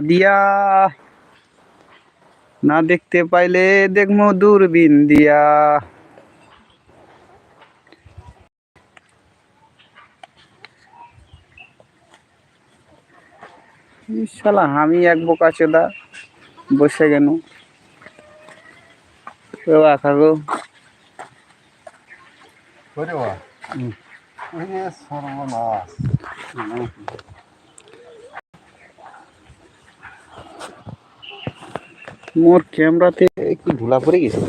দিয়া। না দেখতে পাইলে দেখমো দূরবীন দিয়া। শালা আমি এক বোকা চোদা বসে বা সর্বনাশ। মোর ক্যামেরাতে একটু ধুলা পড়ে গেছে।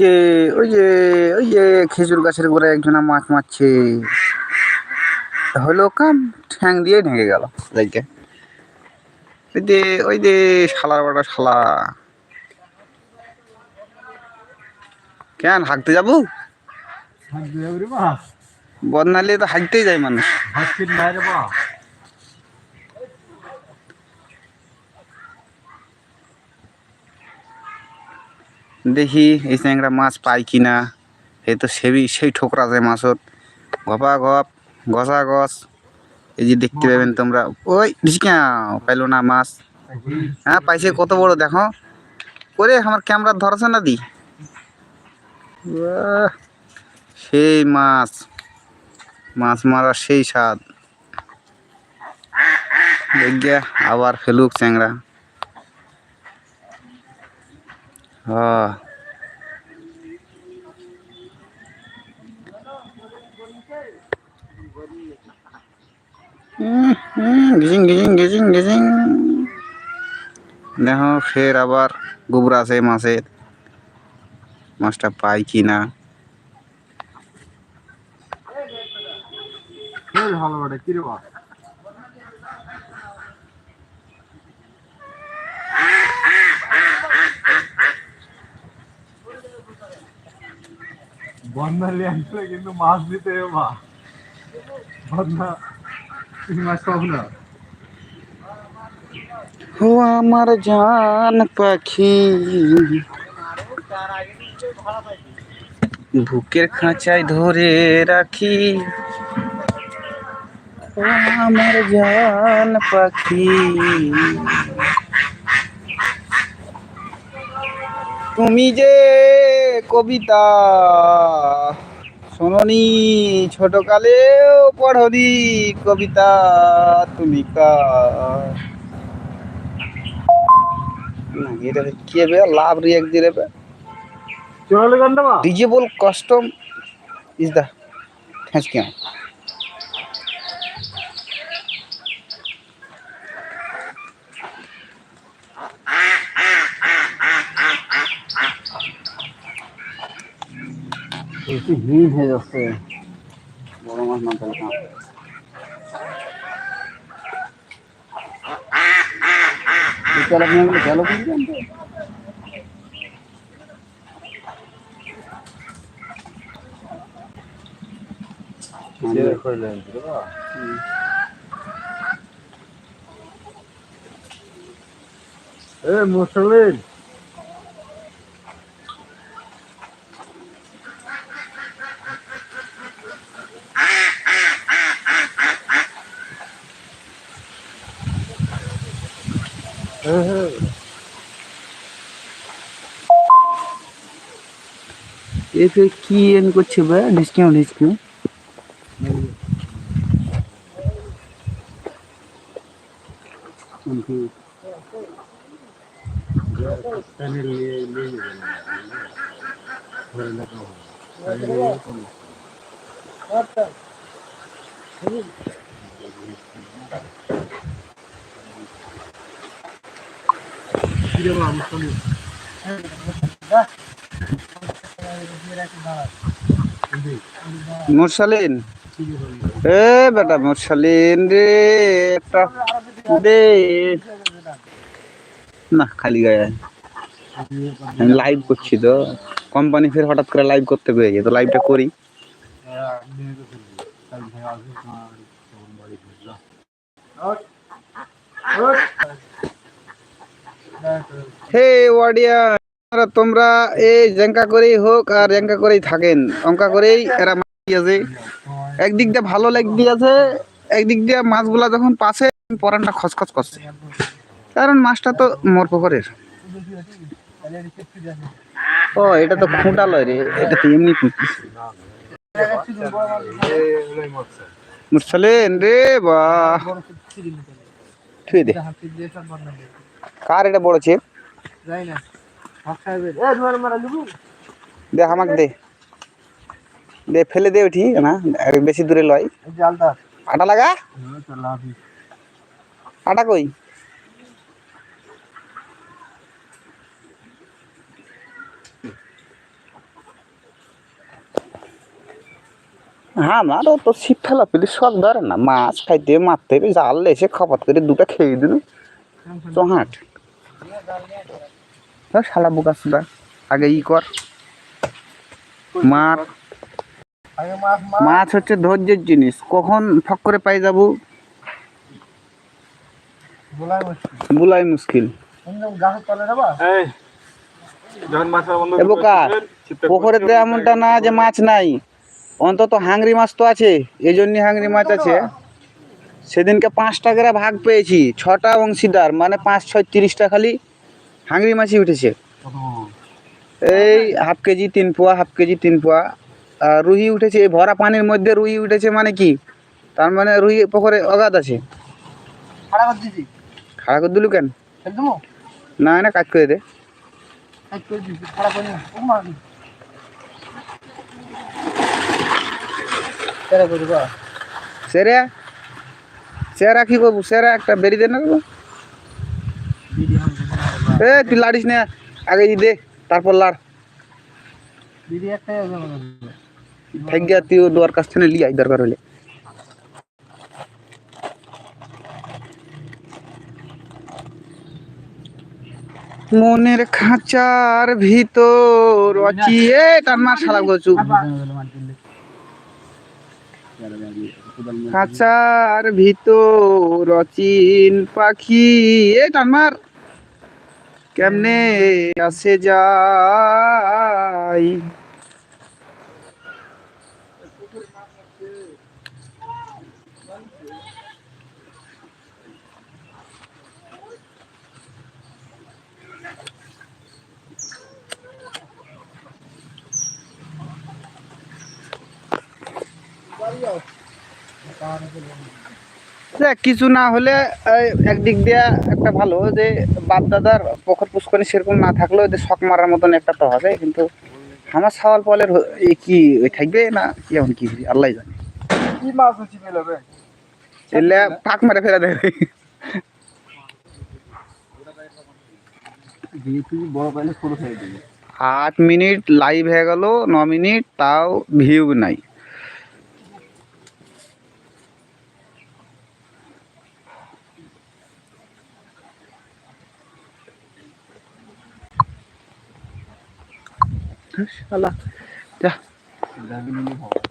যে ওই যে ওই যে খেজুর গাছের গোড়ে একজনা মাছ মারছে। হলো কাম ঠ্যাং দিয়ে ঢেকে গেল। যাইকে ওই যে ওই যে শালার বড় শালা। কেন হাঁকতে যাব? বদনালে তো হাঁকতেই যায় মানুষ হাঁটতে নাই রে বা দেখি এই চ্যাংরা মাছ পাই কি না এই তো সেবি সেই ঠোকরা যায় মাছত। গপা গপ গসা গস এই যে দেখতে পাবেন তোমরা। ওই ঢিসকাও পাইলো না মাছ। হ্যাঁ পাইছে কত বড় দেখো। ওরে আমার ক্যামেরা ধরছে না দি? সেই মাছ। মাছ মারার সেই স্বাদ। আবার ফেলুক চ্যাংরা। হ্যাঁ গিজিং গিজিং গিজিং গিজিং দেখো, ফের আবার গোবর আছে মাছের। মাছটা পাই কি না? ভালো কি রে বা বন্যা আসলে কিন্তু মাছ দিতে বা বন্যা তুমি মাছ পাবো না। ও আমার জান পাখি। বুকের খাঁচায় ধরে রাখি। ও আমার জান পাখি। তুমি যে কবিতা। শোনি ছোটকালেও পড়নি কবিতা তুমি এটা কি লাভ চলে গান দেবা disable custom is the thank কেন একটু হিম হয়ে যাচ্ছে। বড় মাছ এগুলো গেল করলেন কি এ মুসলিম হ্যাঁ হ্যাঁ এতে কি এন করছে বে ডিসকাউন্ট ডিসকাউন্ট প্যানেল নিয়ে নিয়ে যাবেন ধরে লাগা হবে কি রে বা মুসলিম মুরসালিন? এ বেটা মুরসালিন রে একটা দে। না খালি গায়ে। আমি লাইভ করছি তো। কোম্পানি ফের হঠাৎ করে লাইভ করতে গিয়ে তো লাইভটা করি। হে ওয়াডিয়া তোমরা এই জ্যাঙ্কা করেই হোক আর জ্যাঙ্কা করেই থাকেন। অঙ্কা করেই এরা মার দিয়েছে। একদিক দিয়ে ভালো লাগ দিয়েছে একদিক দিয়ে মাছগুলা যখন পাশে পরানটা খসখস করছে। কারণ মাছটা তো মোর পুকুরের ও এটা তো খুঁটা লয় রে এটা তো এমনি পুঁতি মুরসালেন রে বা থুয়ে দে। কার এটা বড় চেপ দে আমাকে দে। দে ফেলে দে না? আর বেশি দূরে লয়। আটা লাগা? আটা কই? আমারও তো ছিপ ফেলা ফেলি সব ধরে না। মাছ খাইতে মারতে হবে জাল এসে খপাত করে দুটো খেয়ে দিল। চহাট ধর শালা বোকা সুদা আগে ই কর। মার। মাছ হচ্ছে ধৈর্যের জিনিস কখন ফক করে পাই যাব? বুলাই মুশকিল। পুকুরেতে এমনটা না যে মাছ নাই। অন্তত হাংরি মাছ তো আছে এই জন্য হাংরি মাছ আছে। সেদিনকে পাঁচটা করে ভাগ পেয়েছি ছটা অংশীদার মানে পাঁচ ছয় তিরিশটা খালি হাংরি মাছই উঠেছে। এই হাফ কেজি তিন পোয়া হাফ কেজি তিন পোয়া। আর রুহি উঠেছে এই ভরা পানির মধ্যে রুহি উঠেছে মানে কি? তার মানে রুহি পুকুরে অগাধ আছে। খাড়া করে দিলু কেন? না না কাজ করে দে। সেরে সেরা? কি করব? সেরা একটা বেরি দে না এ তুই লাড়িস না। আগে দে তারপর লাড়। থাক তুই দোয়ার কাছ থেকে লিয়াই দরকার হলে। মনের খাঁচার ভিতর অচিয়ে তার মা শালা গচু খাঁচার ভিতর অচিন পাখি। এ টানমার কেমনে আসে যাই কিছু না হলে একদিক দিয়ে একটা ভালো যে বাপ দাদার পখর পুষ্করণী সেরকম না থাকলেও যে শখ মারার মতন একটা তো হবে কিন্তু আমার সওয়াল পলের কি ওই থাকবে না কি এখন কি আল্লাহ জানে। কি মাছ হচ্ছে পেলাবে এলে পাক মারে খাই দিবি। আট মিনিট লাইভ হয়ে গেল ন মিনিট তাও ভিউ নাই। শালা যা যাবি নিয়ে ভাবা